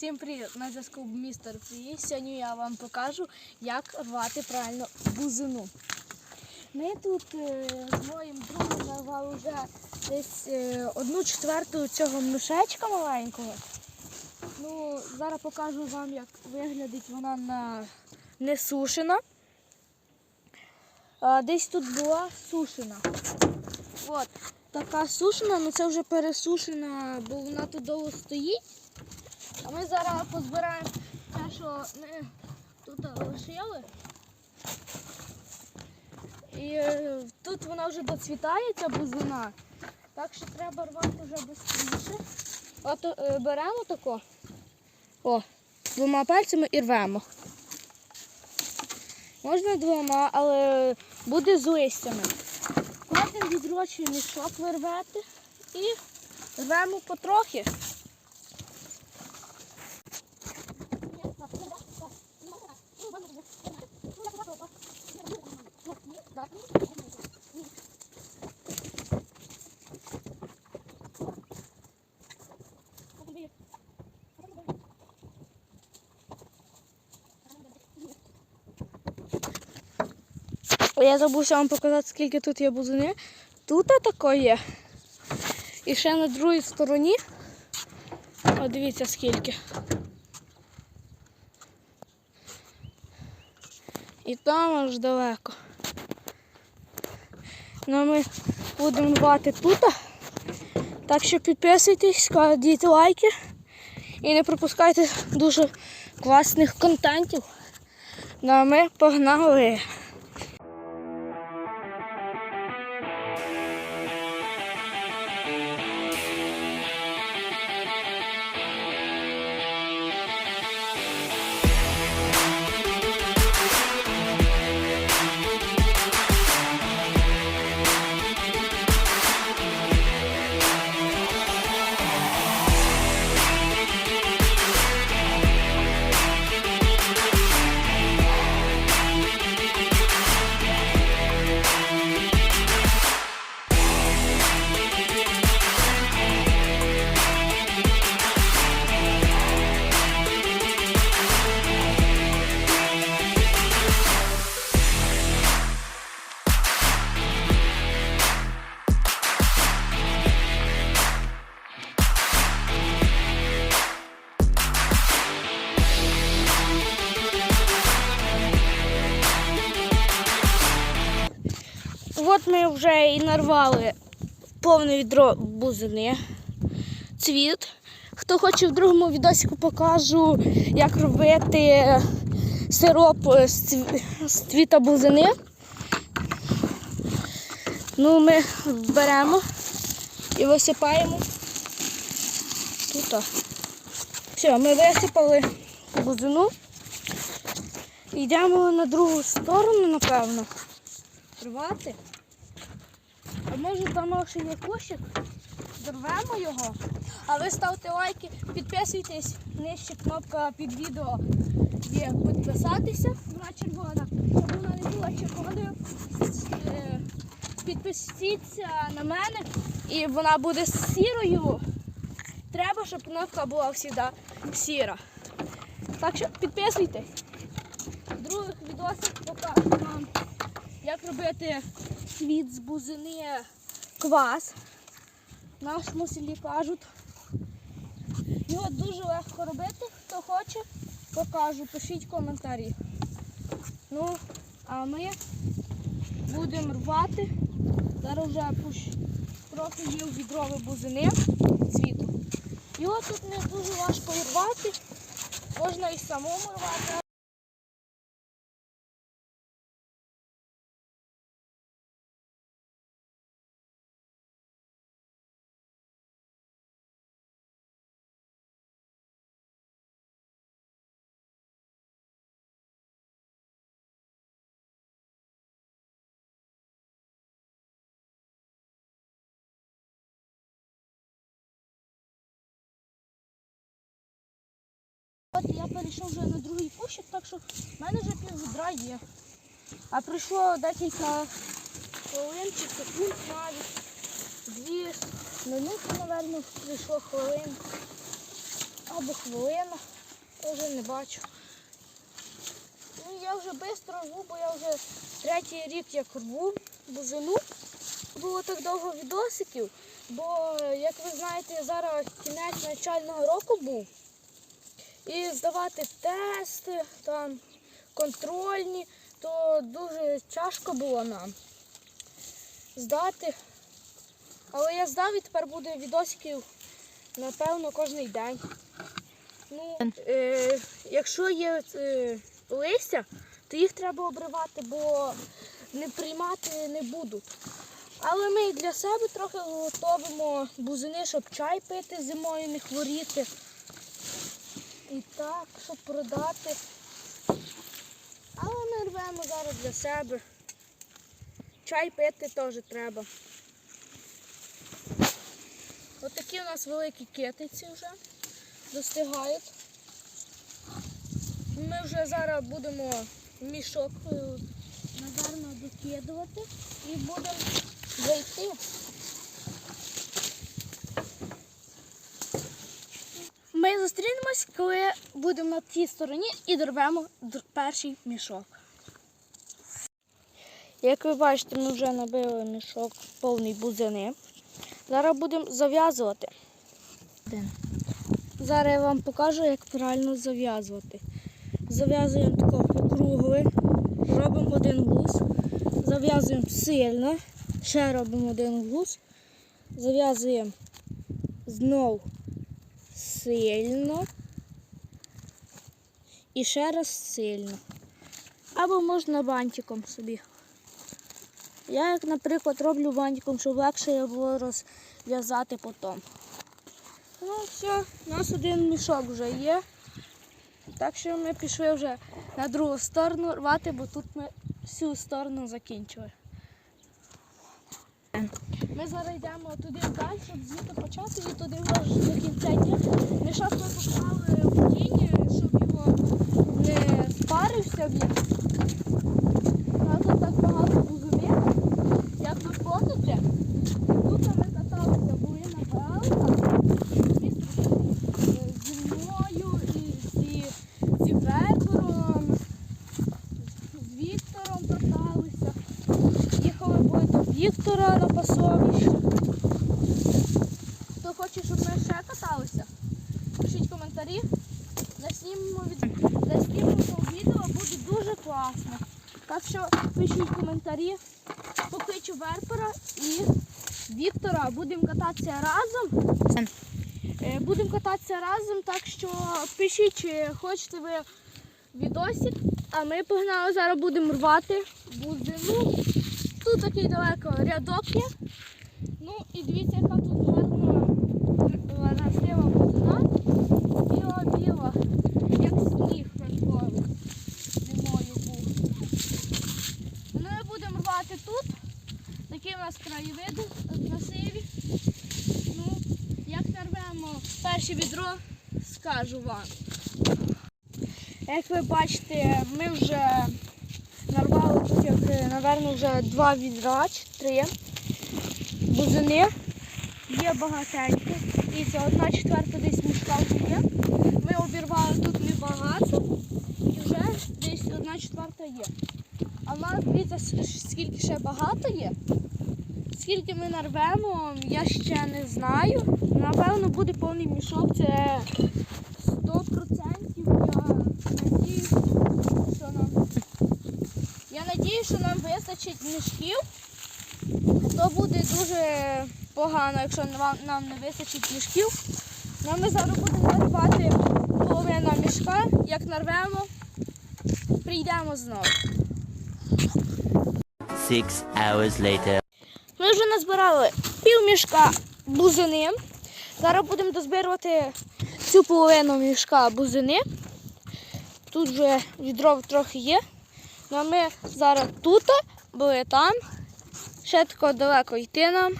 Всім привіт! На зв'язку містер Фрі. Сьогодні я вам покажу, як рвати правильно бузину. Ми тут е, з моїм другом нарвали вже десь е, одну четверту цього мішечка маленького. Ну, зараз покажу вам, як виглядить вона на несушена. Десь тут була сушена. От, така сушена, ну це вже пересушена, бо вона тут довго стоїть. А ми зараз позбираємо те, що ми тут лишили. І е, тут вона вже доцвітає, ця бузина. Так що треба рвати вже швидше. От е, беремо тако. О, двома пальцями і рвемо. Можна двома, але буде з листями. Кладемо відрочий мішок ви рвете і рвемо потрохи. Я забувся вам показати, скільки тут є бузини. Тут тако є. І ще на другій стороні. О, дивіться скільки. І там аж далеко. Ну, ми будемо рвати тут. Так що підписуйтесь, кладіть лайки і не пропускайте дуже класних контентів. Ну а ми погнали! От ми вже і нарвали повне відро бузини. Цвіт. Хто хоче в другому відосику покажу, як робити сироп з цвіта бузини. Ну, ми беремо і висипаємо тут. Все, ми висипали бузину. Йдемо на другу сторону, напевно рвати. А може є кущик? Дорвемо його. А ви ставте лайки, підписуйтесь. Нижче кнопка під відео є підписатися. Вона червона. Щоб вона не була червоною. Е, Підпишіться на мене і вона буде сірою. Треба, щоб кнопка була завжди сіра. Так що підписуйтесь. В других відосах покажу вам як робити світ з бузини квас. В нашому селі кажуть. Його дуже легко робити. Хто хоче, покажу, пишіть коментарі. Ну, а ми будемо рвати. Зараз вже трохи є відрові бузини цвіту. Його тут не дуже важко рвати. Можна і самому рвати. От я перейшов вже на другий кущик, так що в мене вже пів є. А пройшло декілька хвилин чи секунд навіть. Дві минути, мабуть, пройшло хвилин. або хвилина, вже не бачу. Ну я вже швидко рву, бо я вже третій рік як рву бузину. Було так довго відосиків, бо, як ви знаєте, зараз кінець навчального року був. І здавати тести, там, контрольні, то дуже тяжко було нам здати. Але я здав і тепер буде відосиків, напевно, кожен день. Ну, е, якщо є е, листя, то їх треба обривати, бо не приймати не будуть. Але ми для себе трохи готуємо бузини, щоб чай пити зимою, не хворіти. І так, щоб продати. Але ми рвемо зараз для себе. Чай пити теж треба. Отакі у нас великі китиці вже достигають. Ми вже зараз будемо мішок, е, напевно, докидувати і будемо зайти. Ми зустрінемось, коли будемо на тій стороні і дорвемо перший мішок. Як ви бачите, ми вже набили мішок повний бузини. Зараз будемо зав'язувати. Зараз я вам покажу, як правильно зав'язувати. Зав'язуємо тако округли, робимо один вуз, зав'язуємо сильно, ще робимо один вуз, зав'язуємо знов сильно і ще раз сильно. Або можна бантиком собі. Я, як, наприклад, роблю бантиком, щоб легше було розв'язати потім. Ну, все, у нас один мішок вже є. Так що ми пішли вже на другу сторону рвати, бо тут ми всю сторону закінчили. Ми зараз йдемо туди далі, щоб звідти почати і туди вже до кінця йти. Ми поклали в тіні, щоб його не спарився він. А тут так багато бузових, як ви ходите. Тут ми каталися, були на галках. Зі мною і зі, зі Вербером, з Віктором каталися. Їхали були до Віктора на пасовище. Хто хоче, щоб ми ще каталися? Пишіть коментарі. Заснімемо, від... Відео, буде дуже класно. Так що пишіть коментарі, покличу Верпера і Віктора. Будемо кататися разом. Е, Будемо кататися разом, так що пишіть, чи хочете ви відосик, а ми погнали, зараз будемо рвати бузину. Тут такий далеко рядок є. Ну і дивіться, яка тут гарна красива бузина. Біла-біла, як сніг ранковий зимою був. Ну, ми будемо рвати тут. Такі у нас краєвиди красиві. Ну, як нарвемо перше відро, скажу вам. Як ви бачите, ми вже нарвали тут, як, е, напевно, вже два відра чи три бузини. Є багатенько. І це одна четверта десь мішка є. Ми обірвали тут небагато. І вже десь одна четверта є. А в нас дивіться, скільки ще багато є. Скільки ми нарвемо, я ще не знаю. Напевно, буде повний мішок. Це 100%. Я надіюсь, що нам. Я надіюсь, що нам вистачить мішків. То буде дуже погано, якщо нам, нам не вистачить мішків. Ну, ми зараз будемо нарвати половину мішка. Як нарвемо, прийдемо знову. Six hours later. Ми вже назбирали пів мішка бузини. Зараз будемо дозбирувати цю половину мішка бузини. Тут вже відро трохи є. Ну, а ми зараз тут, були там. Ще тако далеко йти нам.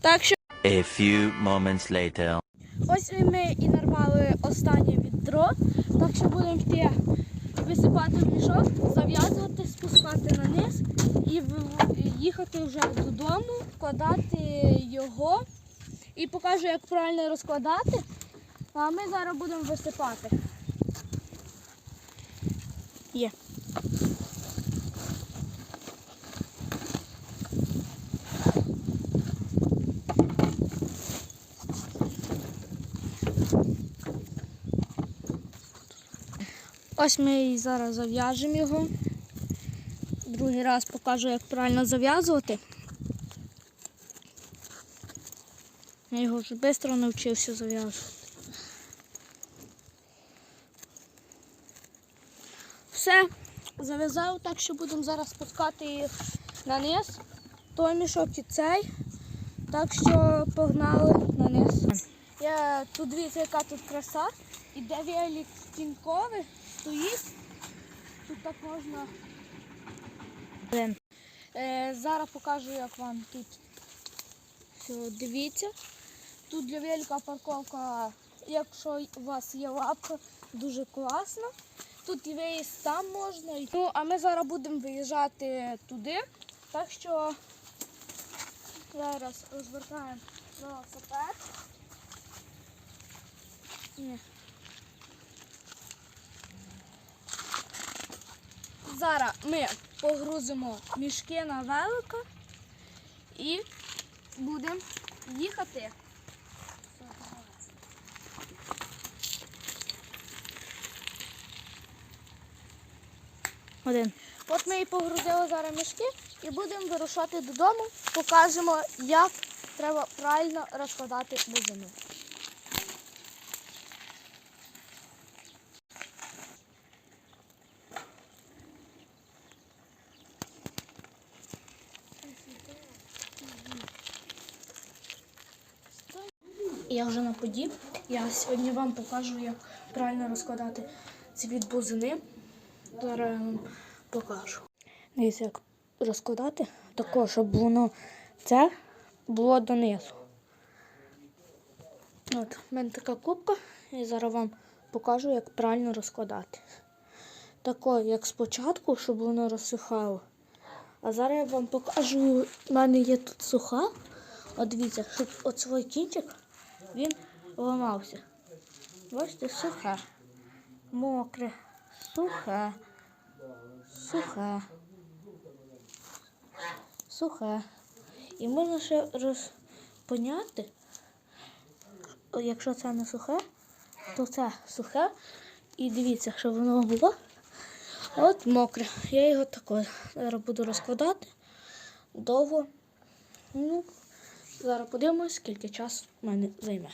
Так що A few moments later. ось ми і нарвали останнє відро. Так що будемо йти висипати в мішок, зав'язувати, спускати на низ і їхати вже додому, вкладати його. І покажу, як правильно розкладати. А ми зараз будемо висипати. Є. Ось ми і зараз зав'яжемо його. Другий раз покажу, як правильно зав'язувати. Я його вже швидко навчився зав'язувати. Все, зав'язав, так що будемо зараз спускати їх на низ. Той мішок і цей. Так що погнали на низ. Я тут дивіться, яка тут краса. І де велик кінковий стоїть. Тут так можна. Е, зараз покажу, як вам тут все дивіться. Тут для велика парковка, якщо у вас є лапка, дуже класно. Тут і виїзд там можна. Ну, а ми зараз будемо виїжджати туди. Так що зараз розвертаємо велосипед. Ні. Зараз ми погрузимо мішки на велика і будемо їхати. Один. От ми і погрузили зараз мішки і будемо вирушати додому. Покажемо, як треба правильно розкладати бузину. Вже на поді. Я сьогодні вам покажу, як правильно розкладати цвіт бузини. Зараз я вам покажу. Дивіться, як розкладати тако, щоб воно це було донизу. От, в мене така кубка, і зараз вам покажу, як правильно розкладати. Тако, як спочатку, щоб воно розсихало. А зараз я вам покажу, в мене є тут суха. От дивіться, щоб от свій кінчик він ламався. Бачите, сухе, мокре, сухе, сухе, сухе. І можна ще розпоняти, якщо це не сухе, то це сухе. І дивіться, щоб воно було от мокре. Я його також буду розкладати довго. Ну, зараз подивимось, скільки часу в мене займе.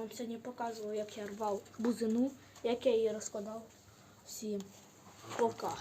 Вам сьогодні показував, як я рвав бузину, як я її розкладав. Всім пока.